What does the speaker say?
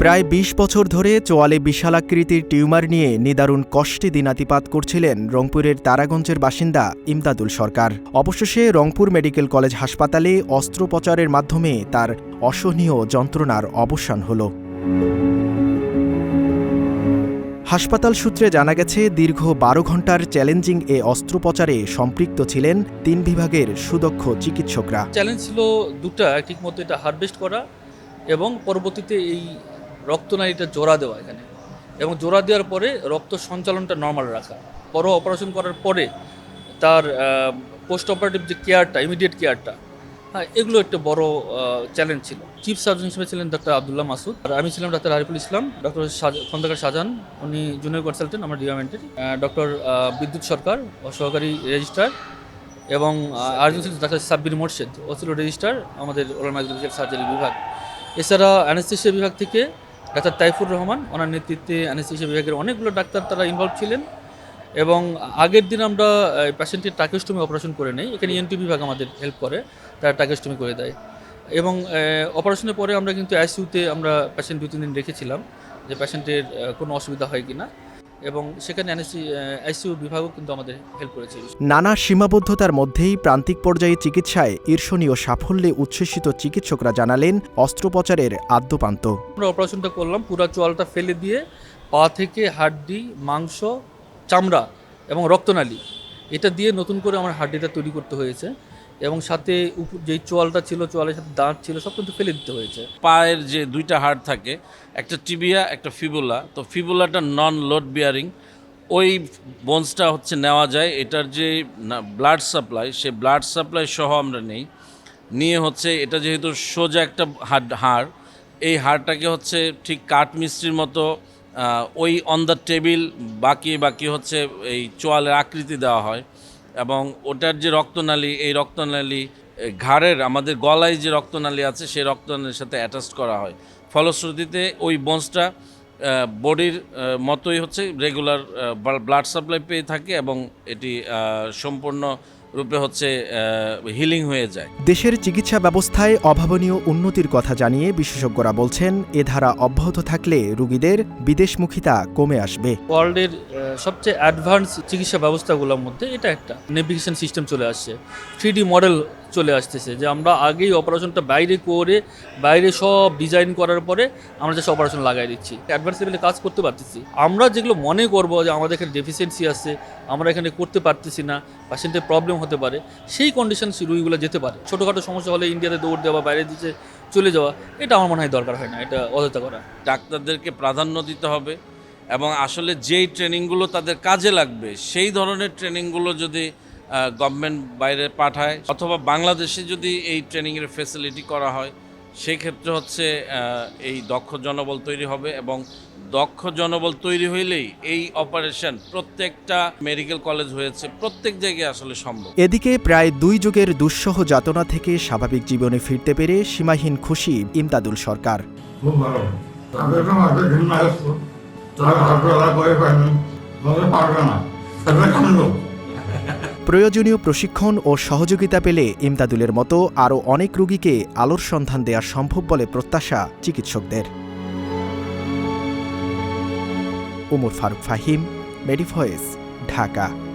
প্রায় ২০ বছর ধরে চোয়ালে বিশালাকৃতির টিউমার নিয়ে নিদারুণ কষ্টে দিনাতিপাত করছিলেন রংপুরের তারাগঞ্জের বাসিন্দা ইমদাদুল সরকার। অবশেষে রংপুর মেডিকেল কলেজ হাসপাতালে অস্ত্রোপচারের মাধ্যমে তার অসহনীয় যন্ত্রণার অবসান হল। হাসপাতাল সূত্রে জানা গেছে, দীর্ঘ বারো ঘণ্টার চ্যালেঞ্জিং এ অস্ত্রোপচারে সম্পৃক্ত ছিলেন তিন বিভাগের সুদক্ষ চিকিৎসকরা। চ্যালেঞ্জ ছিল দুটা, ঠিক মতো এটা হারভেস্ট করা এবং পরবর্তীতে এই রক্তনালীটা জোড়া দেওয়া এখানে। এবং জোড়া দেওয়ার পরে রক্ত সঞ্চালনটা নর্মাল রাখা। বড় অপারেশন করার পরে তার পোস্ট অপারেটিভ যে কেয়ারটা ইমিডিয়েট কেয়ারটা হ্যাঁ এগুলো একটা বড় চ্যালেঞ্জ ছিল। চিফ সার্জন হিসেবে ছিলেন ডাক্তার আবদুল্লাহ মাসুদ। আর আমি ছিলাম ডাক্তার আরিফুল ইসলাম। ডক্টর খন্দকার শাহজাহান উনি জুনিয়র কনসালটেন্ট আমার ডিপার্টমেন্টের ডক্টর বিদ্যুৎ সরকার, ও সহকারী রেজিস্ট্রার এবং আরেকজন ছিল ডাক্তার সাব্বির মোর্শেদ, ও ছিল রেজিস্ট্রার আমাদের ওরাল মাইক্রোলজিক্যাল সার্জারি বিভাগ। এছাড়া অ্যানেস্থেশিয়া বিভাগ থেকে ডাক্তার তাইফুর রহমান, ওনার নেতৃত্বে অ্যানেস্থেশিয়া বিভাগের অনেকগুলো ডাক্তার তারা ইনভলভ ছিলেন। এবং আগের দিন আমরা পেশেন্টের টাকেস্টমি অপারেশন করে নিই। এখানে ইএনটি বিভাগ আমাদের হেল্প করে, তারা টাকেস্টমি করে দেয়। এবং অপারেশনের পরে আমরা কিন্তু আইসিউতে আমরা পেশেন্ট দু তিন দিন রেখেছিলাম যে পেশেন্টের কোনো অসুবিধা হয় কি না এবং সেখানে আইসিইউ বিভাগও কিন্তু আমাদের হেল্প করেছে। নানা সীমাবদ্ধতার মধ্যেই প্রান্তিক পর্যায়ে চিকিৎসায় ঈর্ষণীয় সাফল্যে উচ্ছ্বসিত চিকিৎসকরা জানালেন অস্ত্রোপচারের আদ্যপান্ত। আমরা অপারেশনটা করলাম পুরা চোয়ালটা ফেলে দিয়ে পা থেকে হাড্ডি মাংস চামড়া এবং রক্তনালী এটা দিয়ে নতুন করে আমার হাড্ডিটা তৈরি করতে হয়েছে। এবং সাথে যেই চোয়ালটা ছিল, চোয়ালের সাথে দাঁত ছিল, সব কিন্তু ফেলে দিতে হয়েছে। পায়ের যে দুইটা হাড় থাকে, একটা টিবিয়া, একটা ফিবুলা। তো ফিবুলাটা নন লোড বিয়ারিং ওই বোনসটা হচ্ছে নেওয়া যায়। এটার যে ব্লাড সাপ্লাই সে ব্লাড সাপ্লাই সহ আমরা নেই। নিয়ে হচ্ছে, এটা যেহেতু সোজা একটা হাড় হাড়, এই হাড়টাকে হচ্ছে ঠিক কাঠ মিস্ত্রির মতো ওই অন দ্য টেবিল বাকি বাকি হচ্ছে এই চোয়ালের আকৃতি দেওয়া হয়। এবং ওটার যে রক্তনালী, এই রক্তনালী ঘাড়ের, আমাদের গলায় যে রক্তনালী আছে, সেই রক্তনালীর সাথে অ্যাটাচ করা হয়। ফলশ্রুতিতে ওই বোনসটা বডির মতোই হচ্ছে রেগুলার ব্লাড সাপ্লাই পেয়ে থাকে এবং এটি সম্পূর্ণ রূপে হচ্ছে হিলিং হয়ে যায়। দেশের চিকিৎসা ব্যবস্থায় অভাবনীয় উন্নতির কথা জানিয়ে বিশেষজ্ঞরা বলছেন এ ধারা অব্যাহত থাকলে রোগীদের বিদেশমুখিতা কমে আসবে। ওয়ার্ল্ডের সবচেয়ে অ্যাডভান্স চিকিৎসা ব্যবস্থাগুলোর মধ্যে এটা একটা। নেভিগেশন সিস্টেম চলে আসছে। থ্রি মডেল চলে আসতেছে যে আমরা আগেই অপারেশনটা বাইরে করে, বাইরে সব ডিজাইন করার পরে আমরা যে অপারেশন লাগাই দিচ্ছি। অ্যাডভান্স কাজ করতে পারতেছি। আমরা যেগুলো মনে করব যে আমাদের এখানে ডেফিসিয়েন্সি আছে, আমরা এখানে করতে পারতেছি না পেশেন্টের প্রবলেম হতে পারে, সেই কন্ডিশন রুগীগুলো যেতে পারে। ছোটোখাটো সমস্যা হলে ইন্ডিয়াতে দৌড় দেওয়া, বাইরে দিতে চলে যাওয়া, এটা আমার মনে হয় দরকার হয় না, এটা অযথা করা। ডাক্তারদেরকে প্রাধান্য দিতে হবে এবং আসলে যেই ট্রেনিংগুলো তাদের কাজে লাগবে, সেই ধরনের ট্রেনিংগুলো যদি গভর্নমেন্ট বাইরে পাঠায় অথবা বাংলাদেশে যদি এই ট্রেনিংয়ের ফেসিলিটি করা হয় সেই ক্ষেত্রে হচ্ছে এই দক্ষ জনবল তৈরি হবে এবং দক্ষ জনবল তৈরি হইলেই এই অপারেশন প্রত্যেকটা মেডিকেল কলেজ হয়েছে প্রত্যেক জায়গায় আসলে সম্ভব। এদিকে প্রায় দুই যুগের দুঃসহ যাতনা থেকে স্বাভাবিক জীবনে ফিরতে পেরে সীমাহীন খুশি ইমদাদুল সরকার। ঘৃণা প্রয়োজনীয় প্রশিক্ষণ ও সহযোগিতা পেলে ইমদাদুলের মতো আরও অনেক রুগীকে আলোর সন্ধান দেয়া সম্ভব বলে প্রত্যাশা চিকিৎসকদের। উমর ফারুক ফাহিম মেডিভয়েস ঢাকা।